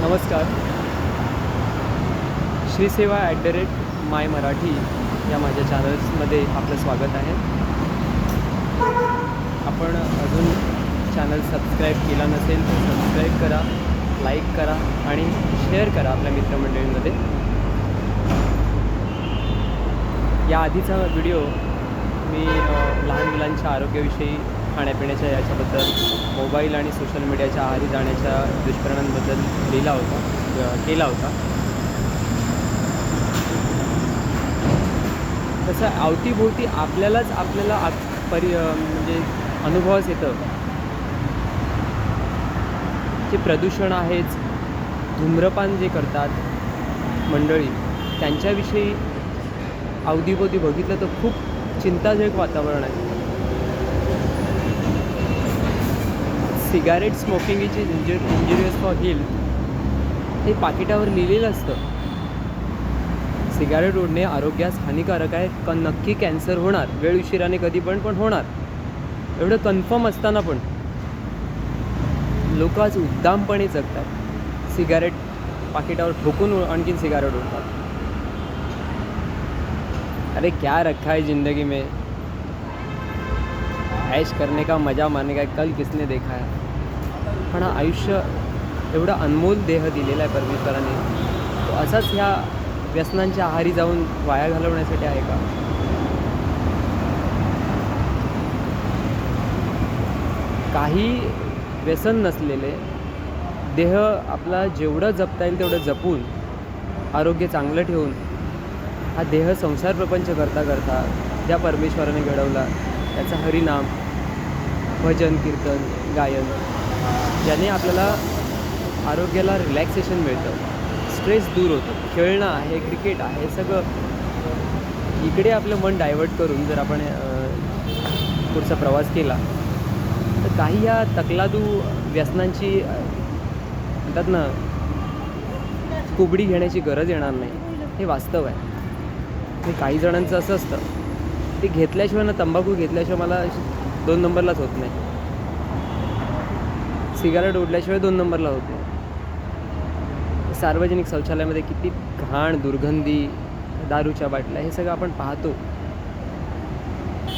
नमस्कार. श्रीसेवा at the rate my Marathi या माझ्या चॅनल्समध्ये आपलं स्वागत आहे. आपण अजून चॅनल सबस्क्राईब केला नसेल तर सबस्क्राईब करा लाईक करा आणि शेअर करा आपल्या मित्रमंडळींमध्ये. या आधीचा व्हिडिओ मी लहान मुलांच्या आरोग्याविषयी खाण्यापिण्याच्या याच्याबद्दल मोबाईल आणि सोशल मीडियाच्या आहारी जाण्याच्या दुष्परिणामांबद्दल लिहिला होता केला होता. तसं अवतीभोवती आपल्यालाच आपल्याला आप परि म्हणजे अनुभवास येतं. जे प्रदूषण आहेच धूम्रपान जे करतात मंडळी त्यांच्याविषयी अवतीभोवती बघितलं तर खूप चिंताजनक वातावरण आहे. Cigarette smoking is injure injurious for health हे पाकिटावर लिहिलेलं असतं. सिगारेट ओढणे आरोग्यास हानिकारक आहे. क नक्की कॅन्सर होणार. वेळ उशिराने कधी पण पण होणार. एवढं कन्फर्म असताना पण. लोक आज उद्दामपणे जगतात. सिगारेट पाकिटावर ठोकून आणखीन सिगारेट ओढतात. अरे क्या रखा है ज़िंदगी में? ऐश करने का मजा मारने का कल किसने देखा है? पण हा आयुष्य एवढा अनमोल देह दिलेला आहे परमेश्वराने. तो असाच ह्या व्यसनांच्या आहारी जाऊन वाया घालवण्यासाठी आहे का? काही व्यसन नसलेले देह आपला जेवढं जपता येईल तेवढं जपून आरोग्य चांगलं ठेवून हा देह संसार प्रपंच करता करता ज्या परमेश्वराने घडवला त्याचा हरिनाम भजन कीर्तन गायन याने आपल्याला आरोग्याला रिलॅक्सेशन मिळतं. स्ट्रेस दूर होतो. खेळणं आहे क्रिकेट आहे सगळं इकडे आपलं मन डायवर्ट करून जर आपण पुढचा प्रवास केला तर काही या तकलादू व्यसनांची म्हणतात ना कुबडी घेण्याची गरज येणार नाही. हे वास्तव आहे. हे काही जणांचं असं असतं. ते घेतल्याशिवाय ना तंबाखू घेतल्याशिवाय मला दोन नंबरलाच होत नाही. सिगारेट ओढल्याशिवाय दोन नंबरला होत नाही. सार्वजनिक शौचालयामध्ये किती घाण दुर्गंधी दारूच्या बाटल्या हे सगळं आपण पाहतो.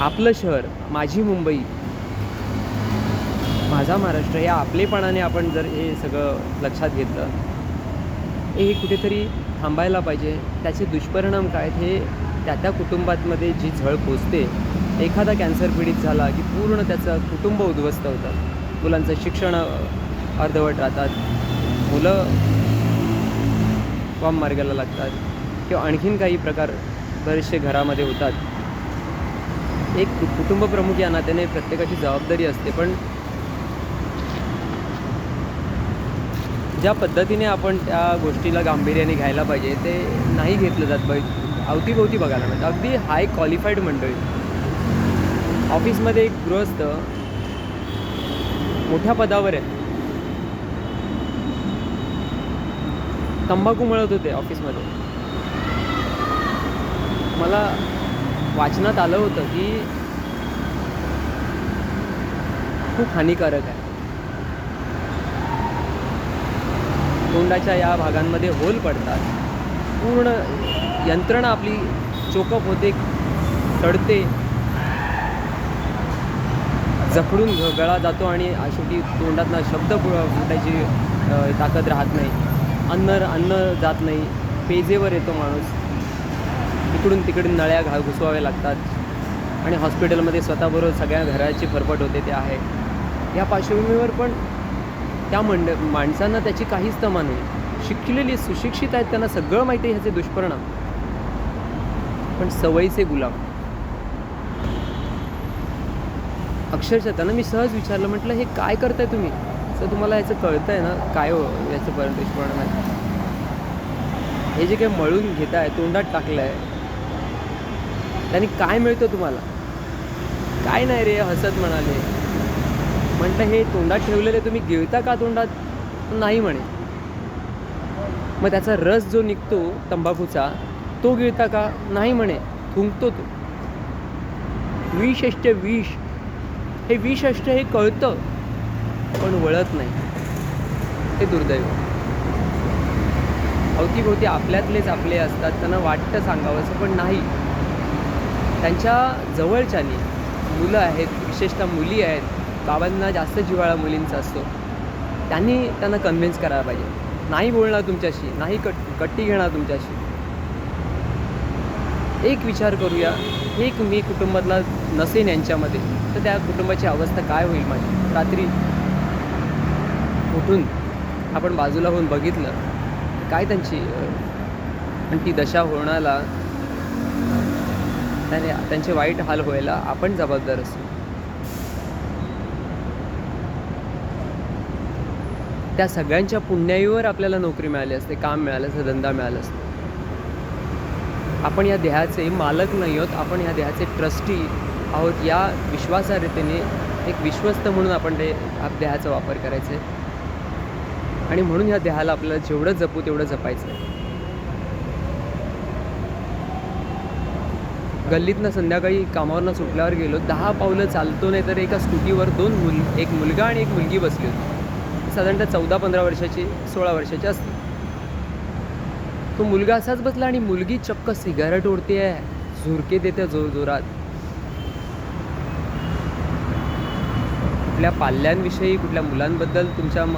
आपलं शहर माझी मुंबई माझा महाराष्ट्र या आपलेपणाने आपण जर हे सगळं लक्षात घेतलं हे कुठेतरी थांबायला पाहिजे. त्याचे दुष्परिणाम काय हे त्या त्या कुटुंबातमध्ये जी झळ पोचते एखादा कॅन्सर पीडित झाला की पूर्ण त्याचं कुटुंब उद्ध्वस्त होतं. मुलांचं शिक्षण अर्धवट राहतात. मुलं फॉर्म मार्गाला लागतात किंवा आणखीन काही प्रकार बरेचसे घरामध्ये होतात. एक कुटुंब प्रमुख या नात्याने प्रत्येकाची जबाबदारी असते पण ज्या पद्धतीने आपण त्या गोष्टीला गांभीर्याने घ्यायला पाहिजे ते नाही घेतलं जात पाहिजे अवतीभोवती बघायला मिळतं. अगदी हाय क्वालिफाईड मंडळी. ऑफिसमध्ये एक गृहस्थ मोठ्या पदावर आहे. तंबाखू मिळत होते ऑफिसमध्ये. मला वाचनात आलं होतं की खूप हानिकारक आहे. तोंडाच्या या भागांमध्ये होल पडतात. पूर्ण यंत्रणा आपली चोकअप होते चढते जखडून घ- गळा जातो आणि शेवटी तोंडातनं शब्द फुटायची ताकद राहत नाही. अन्न अन्न जात नाही. पेजेवर येतो माणूस. इकडून तिकडून नळ्या घा घुसवाव्या लागतात. आणि हॉस्पिटलमध्ये स्वतःबरोबर सगळ्या घराची फरफट होते ते आहे. या पार्श्वभूमीवर पण त्या मंड माणसांना त्याची काहीच तमा नाही. शिकलेली सुशिक्षित आहेत त्यांना सगळं माहिती आहे ह्याचे दुष्परिणाम. पण सवयीचे गुलाम. अक्षरशः त्यांना मी सहज विचारलं म्हटलं हे काय करताय तुम्ही? सर तुम्हाला याचं कळतं आहे ना काय हो याचं पर दुष्परिणाम आहे. हे जे काही मळून घेत आहे तोंडात टाकलं आहे त्यांनी काय मिळतं तुम्हाला? काय नाही रे हसत म्हणाले. म्हटलं हे तोंडात ठेवलेले तुम्ही गिळता का तोंडात? नाही म्हणे. मग त्याचा रस जो निघतो तंबाखूचा तो गिळता का? नाही म्हणे. थुंकतो तो. विष असते विष. हे विष अष्ट हे कळतं पण वळत नाही. हे दुर्दैव. अवतीभोवती आपल्यातलेच आपले असतात त्यांना वाटतं सांगावंसं पण नाही. त्यांच्या जवळच्यानी मुलं आहेत विशेषतः मुली आहेत बाबांना जास्त जिवाळा मुलींचा असतो. त्यांनी त्यांना कन्व्हिन्स करायला पाहिजे. नाही बोलणार तुमच्याशी नाही कट कट्टी घेणार तुमच्याशी. एक विचार करूया एक मी कुटुंबातला नसेन यांच्यामध्ये तर त्या कुटुंबाची अवस्था काय होईल माझी? रात्री उठून आपण बाजूला होऊन बघितलं काय त्यांची आणि ती दशा होण्याला त्याने त्यांचे वाईट हाल व्हायला आपण जबाबदार असू. त्या सगळ्यांच्या पुण्याईवर आपल्याला नोकरी मिळाली असते काम मिळालं असतं धंदा मिळाला असतं. आपण या देहाचे मालक नाही आहोत आपण या देहाचे ट्रस्टी आहोत या विश्वासार्हतेने एक विश्वस्त म्हणून आपण ते देहाचा वापर करायचे. आहे आणि म्हणून ह्या देहाला आपल्याला जेवढं जपू तेवढं जपायचं. आहे गल्लीतनं संध्याकाळी कामावरनं सुटल्यावर गेलो दहा पावलं चालतो नाही तर एका स्कूटीवर दोन मुल एक मुलगा आणि एक मुलगी बसली होती. साधारणतः चौदा पंधरा वर्षाची सोळा वर्षाची असते. तो मुलगा असाच बसला आणि मुलगी चक्क सिगारेट ओढते आहे झुरके देते जोर जोरात कुठल्या पाल्यांविषयी कुठल्या मुलांबद्दल तुमच्या म-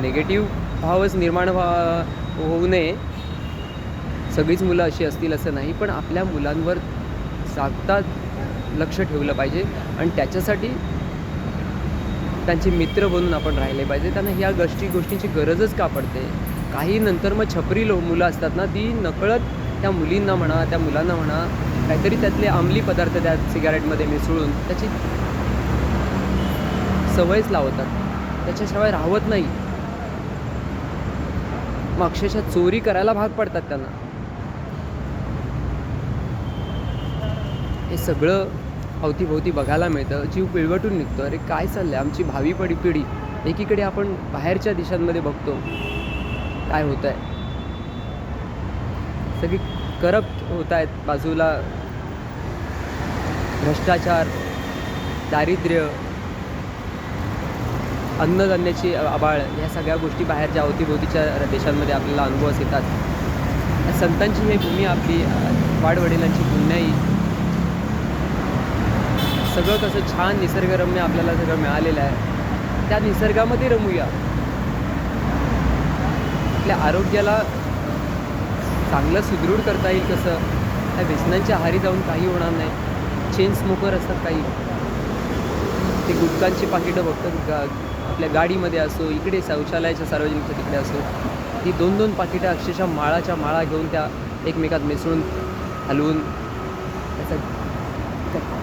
निगेटिव्ह भावच निर्माण व्हा होऊ नये. सगळीच मुलं अशी असतील असं नाही पण आपल्या मुलांवर सागता लक्ष ठेवलं पाहिजे आणि त्याच्यासाठी त्यांचे मित्र बनून आपण राहिले पाहिजे. त्यांना ह्या गोष्टी गोष्टींची गरजच का पडते? काही नंतर मग छपरी लो मुलं असतात ना ती नकळत त्या मुलींना म्हणा त्या मुलांना म्हणा काहीतरी त्यातले अंमली पदार्थ त्या सिगारेटमध्ये मिसळून त्याची सवयच लावतात. त्याच्याशिवाय राहत नाही. मग अक्षरशः चोरी करायला भाग पडतात त्यांना. हे सगळं अवतीभोवती बघायला मिळतं. जीव पिळवटून निघतो. अरे काय चाललं आहे आमची भावी पडी पिढी. एकीकडे आपण बाहेरच्या देशांमध्ये बघतो. काय होत आहे? सगळी करप्ट होत आहेत बाजूला. भ्रष्टाचार दारिद्र्य अन्नधान्याची आबाळ ह्या सगळ्या गोष्टी बाहेरच्या अवतीभोवतीच्या देशांमध्ये आपल्याला अनुभवास येतात. या संतांची ही भूमी आपली अं, वाडवडिलांची पुण्याई सगळं कसं छान निसर्गरम्य आपल्याला सगळं मिळालेलं आहे. त्या निसर्गामध्ये रमूया. आपल्या आरोग्याला चांगलं सुदृढ करता येईल कसं? त्या व्यसनांच्या आहारी जाऊन काही होणार नाही. चेन स्मोकर असतात काही. ते गुटखांची पाकिटं बघतात. गा आपल्या गाडीमध्ये असो इकडे शौचालयाच्या सार्वजनिकच्या तिकडे असो ती दोन दोन पाकिटं अक्षरशः माळाच्या माळा घेऊन त्या एकमेकात मिसळून हलवून त्याचा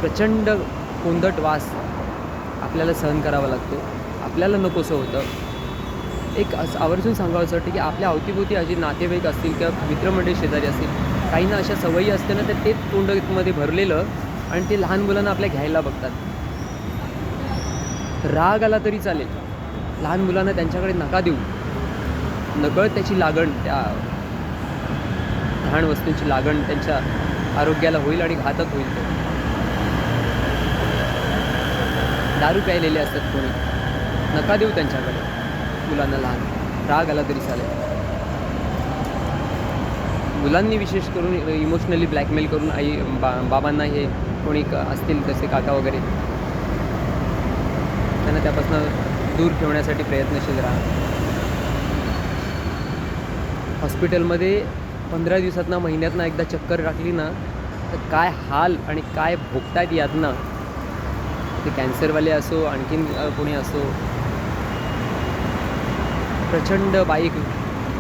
प्रचंड कोंदट वास आपल्याला सहन करावा लागतो. आपल्याला नकोसं होतं. एक असं आवर्जून सांगावंसं वाटतं की आपल्या अवतीभोवती अशी नातेवाईक असतील किंवा मित्रमंडळी शेजारी असतील काहींना अशा सवयी असते ना तर तेच तोंडमध्ये भरलेलं आणि ते लहान मुलांना आपल्या घ्यायला बघतात. राग आला तरी चालेल. लहान मुलांना त्यांच्याकडे नका देऊ. नकळत त्याची लागण त्या घाण वस्तूंची लागण त्यांच्या आरोग्याला होईल आणि घातक होईल ते. दारू प्यायलेले असतात कोणी. नका देऊ त्यांच्याकडे. मुलांना लहान. राग आला तरी चालेल. मुलांनी विशेष करून इमोशनली ब्लॅकमेल करून आई बा बाबांना हे कोणी क- असतील तसे काका वगैरे त्यांना त्यापासून दूर ठेवण्यासाठी प्रयत्नशील राहा. हॉस्पिटलमध्ये पंधरा दिवसातनं महिन्यातनं एकदा चक्कर टाकली ना तर काय हाल आणि काय भोगतायत यातना ते कॅन्सरवाले असो आणखीन कोणी असो प्रचंड बाईक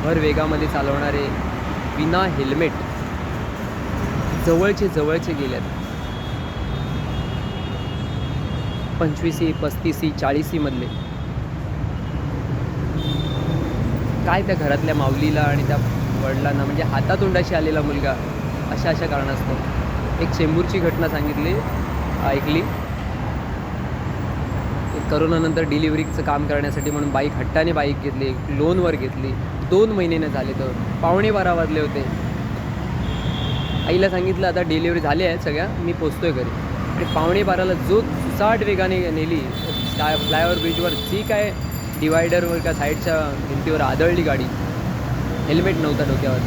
भर वेगामध्ये चालवणारे विना हेल्मेट जवळचे जवळचे गेलेत. पंचवीसी पस्तीसी चाळीसीमधले काय त्या घरातल्या माऊलीला आणि त्या वडिलांना म्हणजे हातातोंडाशी आलेला मुलगा अशा अशा कारणास्तव एक चेंबूरची घटना सांगितली ऐकली. करोनानंतर डिलिव्हरीचं काम करण्यासाठी म्हणून बाईक हट्टाने बाईक घेतली लोनवर घेतली दोन महिन्याने झाले तर. पावणे बारा वाजले होते. आईला सांगितलं आता डिलिव्हरी झाली आहे सगळ्या मी पोचतोय घरी. आणि पावणे बाराला जो साठ वेगाने नेली फ्लाय फ्लायओव्हर ब्रिजवर जी काय डिवायडरवर का साईडच्या भिंतीवर आदळली गाडी हेल्मेट नव्हता डोक्यावर.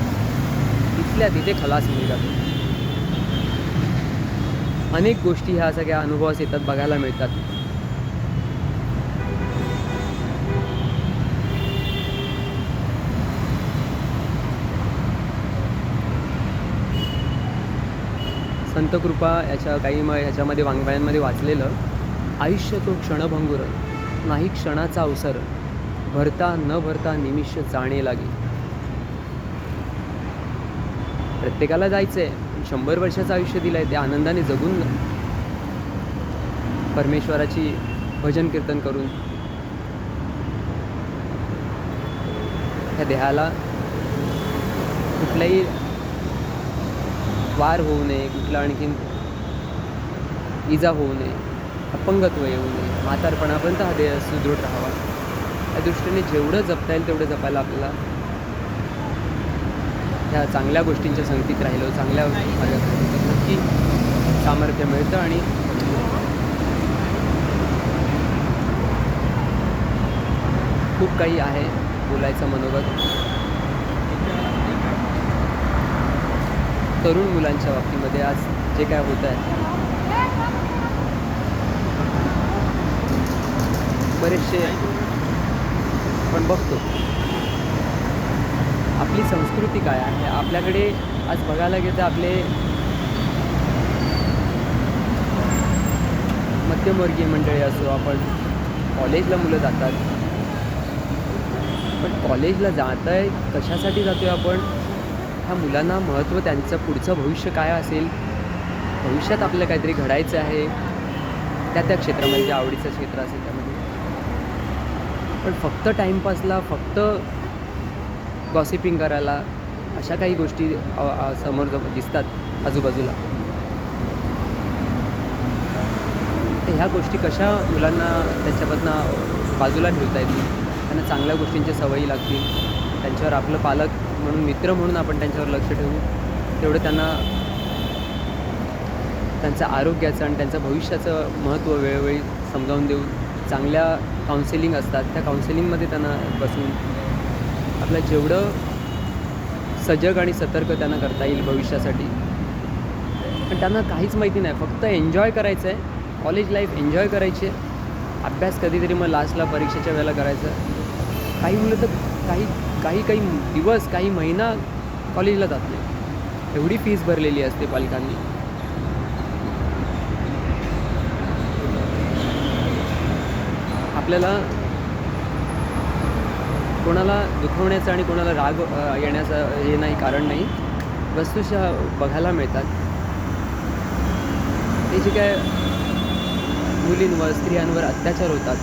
तिथल्या तिथे खलास मिळतात अनेक गोष्टी ह्या सगळ्या अनुभवास येतात बघायला मिळतात. संतकृपा याच्या काही मग ह्याच्यामध्ये वाङ्मयांमध्ये वाचलेलं आयुष्य तो क्षणभंगुर नाही क्षणाचा अवसर भरता न भरता निमिष जाणे लागे. प्रत्येकाला जायचं आहे शंभर वर्षाचं आयुष्य दिलं आहे ते आनंदाने जगून परमेश्वराची भजन कीर्तन करून. ह्या देहाला कुठल्याही वार होऊ नये कुठला आणखीन इजा होऊ नये अपंगत्व येऊ नये म्हातारपणापर्यंत हा देह सुदृढ राहावा. त्या दृष्टीने जेवढं जपता येईल तेवढं जपायला आपल्याला ह्या चांगल्या गोष्टींच्या संगतीत राहिलो चांगल्या नक्की सामर्थ्य मिळतं आणि खूप काही आहे बोलायचं मनोगत. तरुण मुलांच्या बाबतीमध्ये आज जे काय होत आहे. बरेचसे आपण बघतो. आपली संस्कृती काय आहे? आपल्याकडे आज बघायला गेलं तर आपले मध्यमवर्गीय मंडळी असो आपण कॉलेजला मुलं जातात. पण कॉलेजला जात आहे कशासाठी जातो आहे आपण? ह्या मुलांना महत्त्व त्यांचं पुढचं भविष्य काय असेल? भविष्यात आपल्याला काहीतरी घडायचं आहे. त्या त्या क्षेत्रामध्ये जे आवडीचं क्षेत्र असेल त्यामध्ये. पण फक्त टाईमपासला फक्त गॉसिपिंग करायला अशा काही गोष्टी समोर दिसतात आजूबाजूला. तर ह्या गोष्टी कशा मुलांना त्याच्यामधनं बाजूला ठेवता येतील? त्यांना चांगल्या गोष्टींच्या सवयी लागतील? त्यांच्यावर आपलं पालक म्हणून मित्र म्हणून आपण त्यांच्यावर लक्ष ठेवू. तेवढं त्यांना त्यांचं आरोग्याचं आणि त्यांचं भविष्याचं महत्त्व वेळोवेळी समजावून देऊन चांगल्या काउन्सिलिंग असतात. त्या काउन्सिलिंगमध्ये त्यांना बसून आपलं जेवढं सजग आणि सतर्क त्यांना करता येईल भविष्यासाठी. पण त्यांना काहीच माहिती नाही. फक्त एन्जॉय करायचं आहे कॉलेज लाईफ एन्जॉय करायची आहे. अभ्यास कधीतरी मग लास्टला परीक्षेच्या वेळेला करायचं. काही मुलं तर काही काही काही दिवस काही महिना कॉलेजला जात नाही. एवढी फीस भरलेली असते पालकांनी. आपल्याला कोणाला दुखवण्याचं आणि कोणाला राग येण्याचं हे नाही कारण नाही. वस्तूशा बघायला मिळतात. हे जे काय मुलींवर स्त्रियांवर अत्याचार होतात